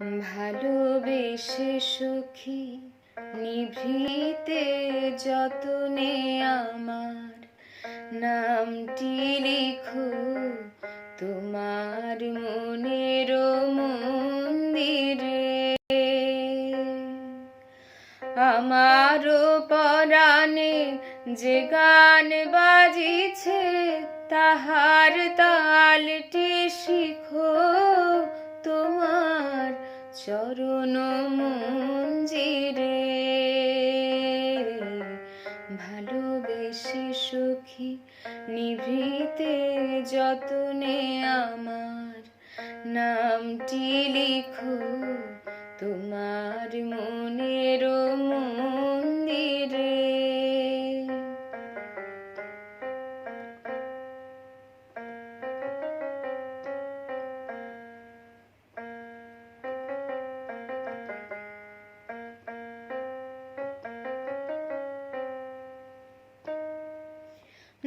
ভালোবেসে সখী, নিভৃতে যতনে আমার। নামটি লিখো, তোমার মনের মন্দিরে। আমারও পরাণে যে গান বাজিছে, তাহার তালটি শিখো। চরণ মঞ্জিরে ভালোবেসে সখী নিভৃতে যতনে আমার নামটি লিখো তোমার মনের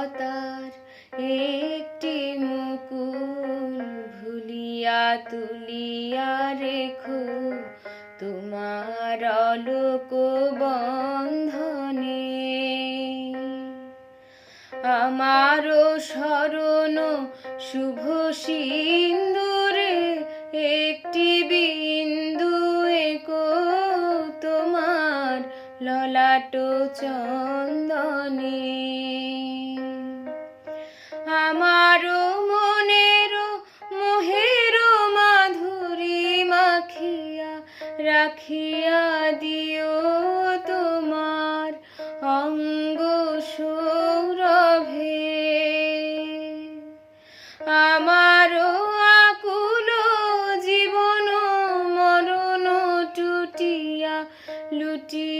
লতার একটি মুকুল ভুলিয়া তুলিয়া রেখো। তোমার অলোক বন্ধনে আমারও স্মরণ শুভ সিন্দুরে, একটি বিন্দু একো তোমার ললাট চন্দনে। আমারও মনের মোহের মাধুরী মাখিয়া রাখিয়া দিও তোমার অঙ্গ সৌরভে। আমারও আকুল জীবন মরণ টুটিয়া লুটিয়া